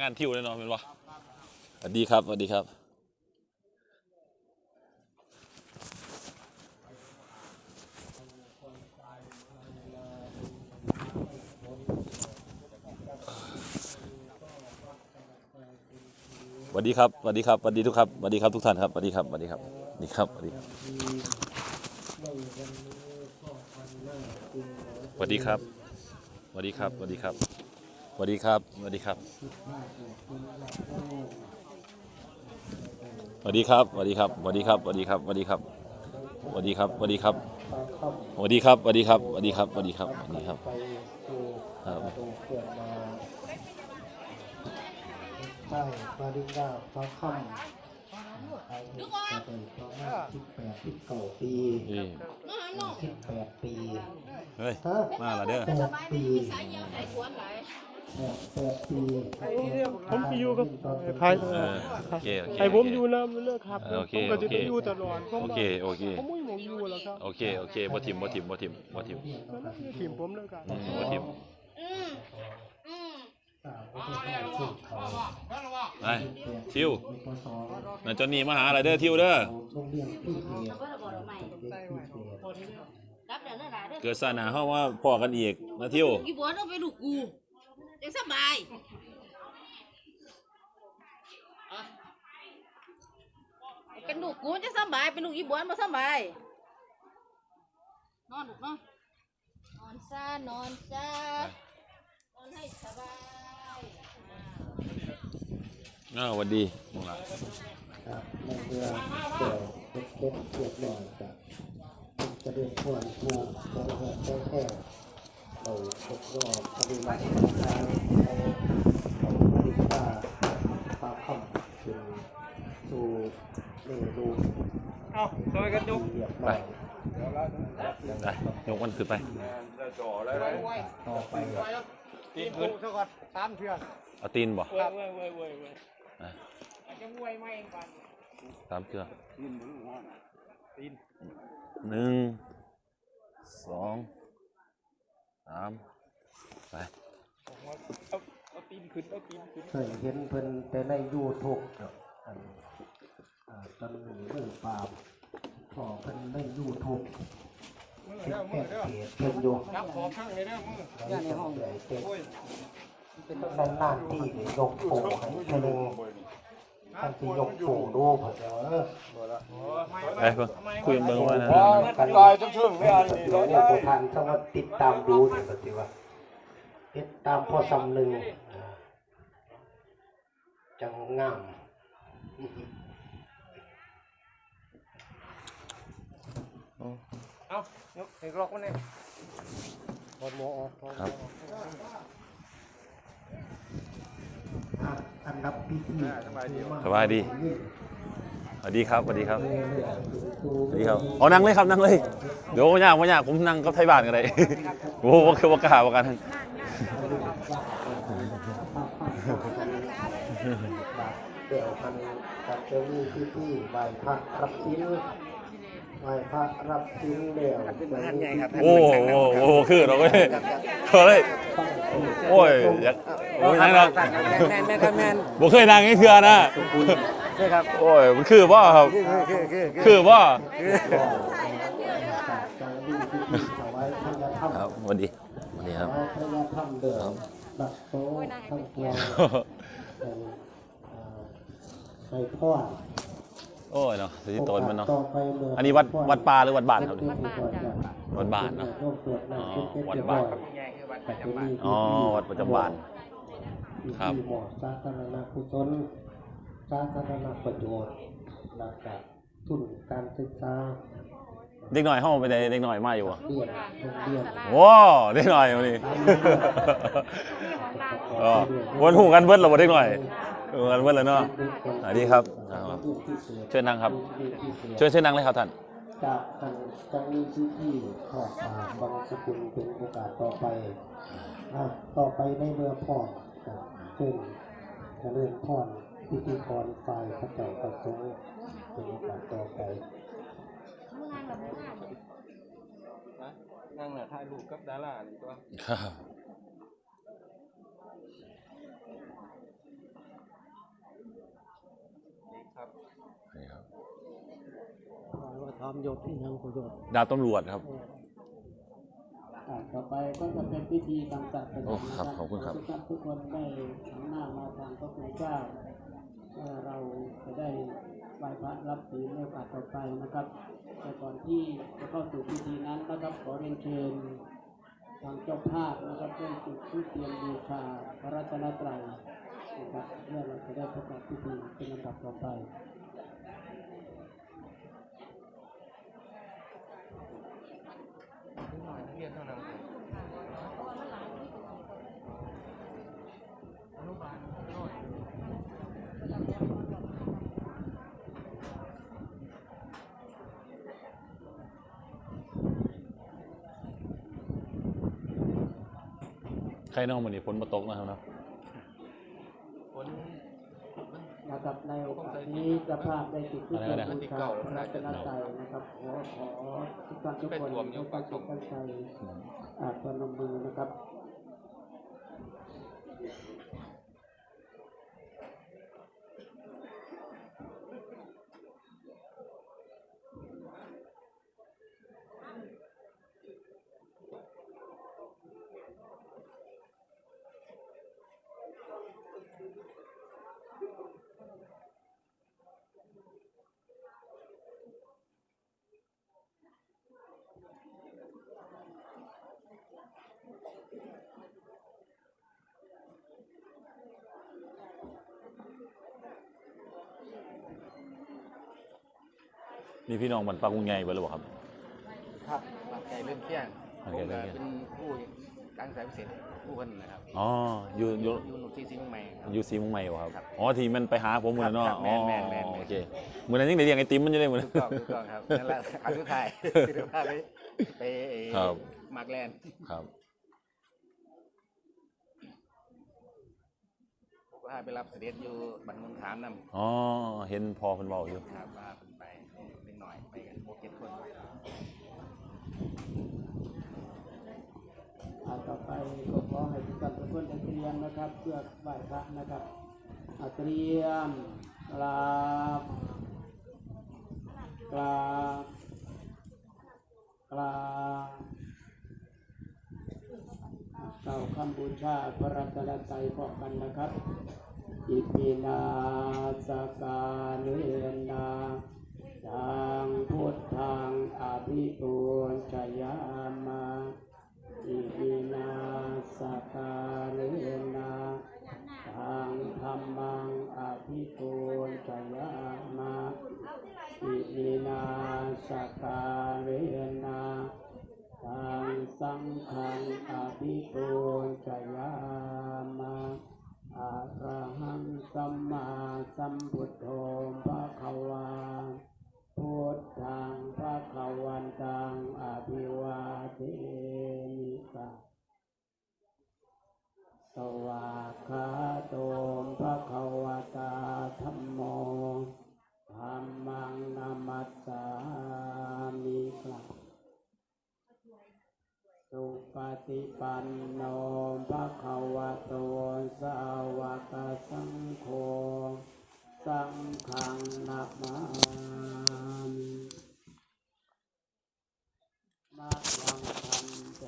งานทิวเลยเนาะเป็นวะสวัสดีครับสวัสดีครับสวัสดีครับสวัสดีครับสวัสดีทุกครับสวัสดีครับทุกท่านครับสวัสดีครับสวัสดีครับสวัสดีครับสวัสดีครับสวัสดีครับสวัสดีครับสวัสดีครับ สวัสดีครับ สวัสดีครับ สวัสดีครับ สวัสดีครับ สวัสดีครับ สวัสดีครับ สวัสดีครับ สวัสดีครับ สวัสดีครับ สวัสดีครับ สวัสดีครับ สวัสดีครับ สวัสดีครับ สวัสดีครับไปสู่ครับประตูเกิดมาใต้ปาริญญาพระค่ำอายุจะเป็นประมาณสิบแปดสิบเก้าปีนี่สิบแปดปี เฮ้ยฮะมาละเด้อแปดปีแปดแปดปี ผมไปอยู่กับใครเออโอเคโอเคไอ้ผมอยู่นะมันเลิกครับโอเคผมก็จะไปอยู่ตลอดผมโอเคโอเคผมไม่หมองอยู่แล้วครับโอเคโอเคบ่ทิมบ่ทิมบ่ทิมบ่ทิมทีมผมแล้วกันอืมบ่ทิมได้สู่เขาไปทิวนั่นจอนนี่มาหาอะไรเด้อทิวเด้อเกิดี๋ยวนั่นแหละเด้อเกิดศาสนาเฮาว่าพ่อกันอีกนะทิวอีบัวต้องไปดูกู จะสบายเป็นลูกกูจะสบายเป็นลูกอีบัวมาสบายนอนลูกเนาะนอนซะนอนซะนอนให้สบายอ้าวสวัสดีมึงล่ะครับในเรือเกี่ยวเล็กเล็กเกียรติหน่อยกับจะเดินทวนถูกแค่แค่แค่ เรวัติอาคือช่วยกันยกไปได้ยกันขึ้ไปต่อไปตีนพื้นซะก่อนสามเทือกเอาตีนบ่ครับเว้ยเว้ยเว้ยจะมวยไม่เองก่นสามเทือกตีนหนึ่งสอง สามไปเอาเอาตีนขึ้นเอาตีนขึ้นเคยเห็นเพิ่นแต่ในยูทูบครับอันอ่าตอนนี้เรื่องปราบพอเพิ่นในยูทูบมือสิบเด้อแปมือดเด้อเกตเพิ่นอยู่รับขอบข้างเลยเด้อมือย่านในห้องใหญ่เต็มโอ้ยเป็นนานๆที่ยกโผให้เธอหนึ่ง ท่านที่ยกสูงดูเผลอไปเพิ่นคุยกับงว่านะท่านลายทั้งช่วงไม่อ่านนี่ร้อยได้ทางถ้าว่าติดตามดูนี่ก็สิว่าติดตามพอสำนึงจังงามเอายกอีกรอบนนี้หมดโมออกครับ ออกอะอันดับพิธีสบายดีสวัสดีครับสวัสดีครับสวัสดีครับเอานั่งเลยครับนั่งเลยเดี๋ยวไม่ยากไม่ยากผมนั่งกับไทยบ้านกันเลยโอ้โหคือว่ากล้าว่ากันเดี๋ยวพันกับเจ้าหนี้พี่พี่ไหว้พระรับชิ้น ไหว้พระรับทิ้งเดียวโอ้โหโอ้โหคือเราก็เลยเราเลยโอ้ยโอ้ยนั่งเราแมนแมนแมนบ่เคยนั่งนี่เถื่อนะใช่ครับโอ้ยมันคือว่าครับคือว่าครับวันดีวันดีครับใส่พ่อ โอ้ยเนาะสิโตนมันเนาะต่อไปเมื่อันนี้วัดวัดป่าหรือวัดบ้านครับวัดบ้านจ้ะวัดบ้านเนาะอ๋อวัดบ้าน ใหญ่คือวัดประจำบ้านอ๋อวัดประจำบ้าน ครับ ที่หมอสาธารณกุศลสาธารณประโยชน์หลักจากทุนการศึกษาเด็กหน่อยเฮาไปได้เด็กหน่อยมาอยู่บ่เรียนโรงเรียนว้าเด็กหน่อยวันนี้อ๋อวนหูกันเบิดแล้วบ่เด็กหน่อย หูกันเบิดแล้วเนาะสวัสดีครับอ่าเชิญนั่งครับเชิญเชิญนั่งเลยครับท่านจากทางจังมีที่ที่ขอบปากบางสกุลเป็นโอกาสต่อไปอะต่อไปในเมื่อพ่อครับซึ่งเจริญพรพิธีกรฝ่ายพระเจ้าประสงค์เป็นโอกาสต่อไปนั่งน่ะถ่ายรูปกับดารานี่ตัว ครับ ถามยศที่ยังประโยชน์ดาบตำรวจครับอ่าต่อไปก็จะเป็นพิธีทางศาสนาโอ้ครับขอบคุณครับทุกท่านทุกคนได้หันหน้ามาทางพระคุณเจ้าเพื่อเราจะได้ไหว้พระรับศีลในโอกาสต่อไปนะครับแต่ก่อนที่จะเข้าสู่พิธีนั้นนะครับขอเรียนเชิญทางเจ้าภาพนะครับเพื่อจุดทูปเทียนบูชาพระรัตนตรัยนะครับเพื่อเราจะได้ประกอบพิธีเป็นลำดับต่อไป เรีย นั้นอนุบาลน้อยใครน้องมันนี่ฝนมาตกนะครับเนาะ ฝนมั นนะครับในโอกาสนี้เจะภาพได้ติดที่อะไรก็ได้บูชาพระรัตนตรัยนะครับขอขอทุกท่านทุกคนให้ตั้งจิตตั้งใจอาพนมมือนะครับ นี่พี่น้องบันปลากรุงใหญ่ไปหรือเปล่าครับ ครับบางใจเริ่มเที่ยงบางผมใจเริ่ก็มเที่ยง เป็นผู้กลางสายพิเศษผู้คนนะครับอ๋ออยู่อยู่ อยู่หนุ่มซีซิงใหม่ครับ อยู่ซีเมุงใหม่วะครับ ครับอ๋อที่มันไปหาผมเหมือนเนาะครับอ๋อแม่นแม่นแม่น โอเคเหมือนนั้นยังได้เรียงไอติมมันจะได้เหมือนถูกต้องถูกต้องครับนั่นแหละขาสุดท้ายที่เราพาไปไปเอ่อครับ มาร์กแลนด์ครับผมก็พาไปรับเสด็จอยู่บันมุนขามนำอ๋อ เห็นพอเพิ่นเว้าอยู่ครับว่าเพิ่นไปเล็ก หน่อยไปกันหกเจ็ดคนอ่าต่อไปก็ขอให้ทุกท่านทุกคนเตรียมนะครับ เพื่อไหว้พระนะครับเตรียมกราบกราบกราบเก่าคำบูชาพระรัตนตรัยพร้อมกันนะครับอิปินาสกาเนนา จังพุทธังอภิปูชยามาอิมินาสการเนาทางธรรมังอภิปูชยามาอิมินาสการนาทางสังฆังอภิปูชยามาอะระหังสัมมาสัมพุทโธภะคะวา พุทธังพระขวันตังอภิวาเทมิกะสวากขาโตมพระขวตาธัมโมธรรมังนามัสสามิกะสุปฏิปันโนภะคะวะโตสาวกสังโฆสังฆังนามามิ มายังพันเต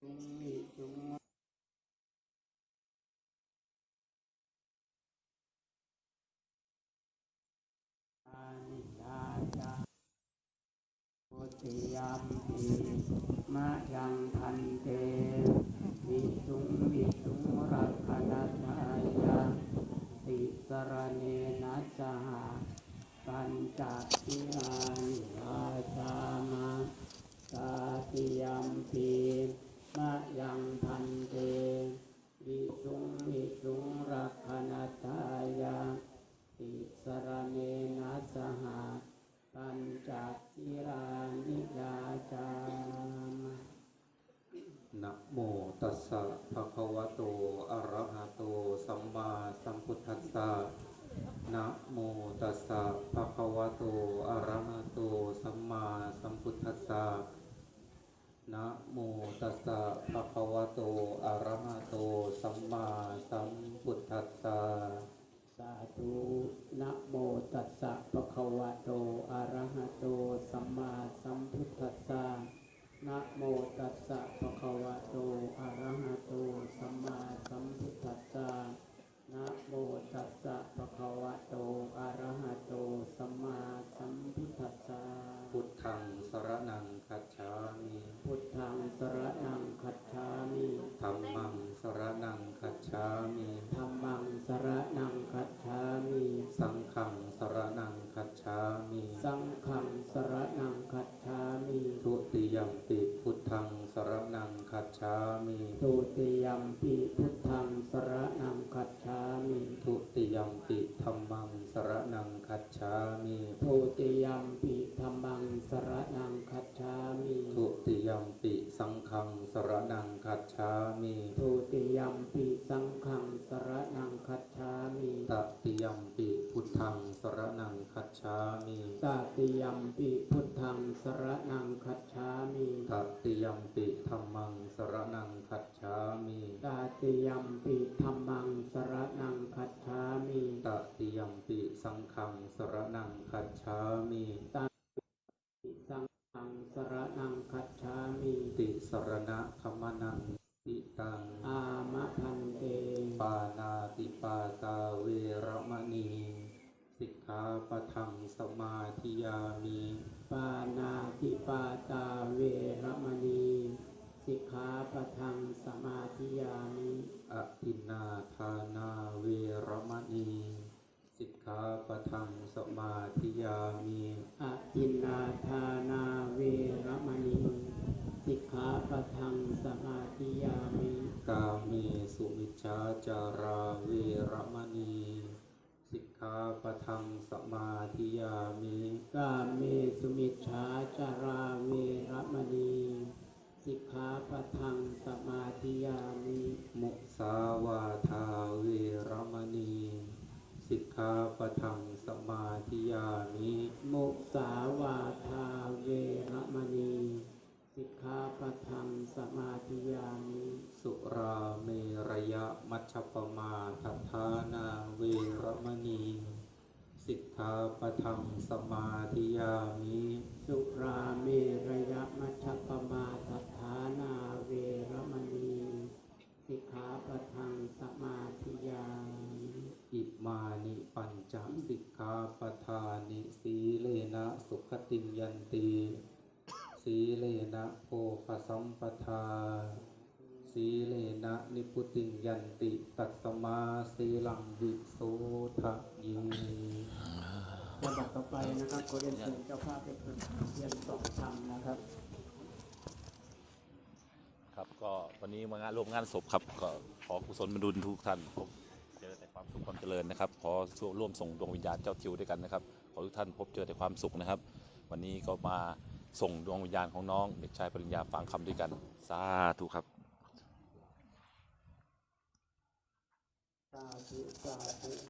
มิมิจุงอานิจาจาโมติยามปีมายังพันเตวิสุงวิสุงรักขณทายาติสรเนนะสห ปัญจทิรานิราชามาสาติยัมปีมะยังพันเตวิสุงวิสุงรักขณทายาติสรเนนะสหปัญจทิรานิราชามานะโมตัสสะภะคะวะโตอะระหะโตสัมมาสัมพุทธัสสะนะโมตัสสะภะคะวะโต อะระหะโต สัมมาสัมพุทธัสสะ นะโมตัสสะภะคะวะโต อะระหะโต สัมมาสัมพุทธัสสะ สาธุนะโมตัสสะภะคะวะโต อะระหะโต สัมมาสัมพุทธั สสะนะโมตัสสะภะคะวะโตอะระหะโตสัมมาสัมพุทธัสสะ นะโมตัสสะภะคะวะโต อะระหะโต สัมมาสัมพุทธัสสะ พุทธังสรนังคัจฉามิ พุทธังสรณังคัจฉามิธัมมังสรนังคัจฉามิธัมมังสรณังคัจฉามิ สังฆังสรนังคัจฉามิ สังฆังสรณังคัจฉามิ ทุติยมปิพุทธังสรนังคัจฉามิตุติยัมปิพุทธังสรณังคัจฉามิทุติยมปิธัมมังสรนังคัจฉามิทุติยัมปิธัมมังสรณังคัจฉามิทุติยมปิสังฆังสรนังคัจฉามิทุติยัมปิสังฆังสรณังคัจฉามิตติยมปิพุทธังสรนังคัจฉามิตติยัมปิพุทธังสรณังคัจฉามิตติยมปิธัมมังสรนังคัจฉามิตติยัมปิธัมมังสรณังคัจฉามิตติยมปิสังฆังสรนังคัจฉามิสังฆังสรณังคัจฉามิติสรณะขมนังติตังอามะพันเตปานาติปาตาเวระมณีสิกขาปะทังสมาธิยามิปานาติปาตาเวรมณี สิกขาปะทังสมาธิยามิอทินนาทานาเวระมณีสิกขาปะทังสมาธิยามิอทินนาทานาเวรมณีสิกขาปะทังสมาธิยามิ กาเมสุมิจฉาจาราเวระมณีสิกขาปะทังสมาธิยามิ กาเมสุมิชฌาจาราเวรมณี สิกขาปะทังสมาธิยามิมุสาวาทาเวระมณีสิกขาปะทังสมาธิยามิมุสาวาทาเวรมณีสิกขาปะทังสมาธิยามิสุราเมระยะมัชฌปมาทัฏฐานาเวระมณีสิกขาปะทังสมาธิยามิ สุราเมระยะมัชฌปมาทัฏฐานาเวรมณีสิกขาปะทังสมาธิยามิ อิมานิปัญจสิกขาปทานิสีเล นะสุขติยันติสีเลนะโภคสัมปทา สีเลนะนิพุติยันติ ตัสมาสีลังวิโสทะยีลำดับต่อไปนะครับขอเรียนเชิญเจ้าภาพเป็นคนเรียนสองธรรมนะครับ ครับก็วันนี้มางานร่วมงานศพครับ ก็ขอกุศลบรรดุลทุกท่านพบเจอแต่ความสุขความเจริญนะครับ ขอร่วมส่งดวงวิญญาณเจ้าทิวด้วยกันนะครับ ขอทุกท่านพบเจอแต่ความสุขนะครับ วันนี้ก็มาส่งดวงวิญญาณของน้องเด็กชายปริญญาฟังคำด้วยกัน สาธุครับ สาธุสาธุ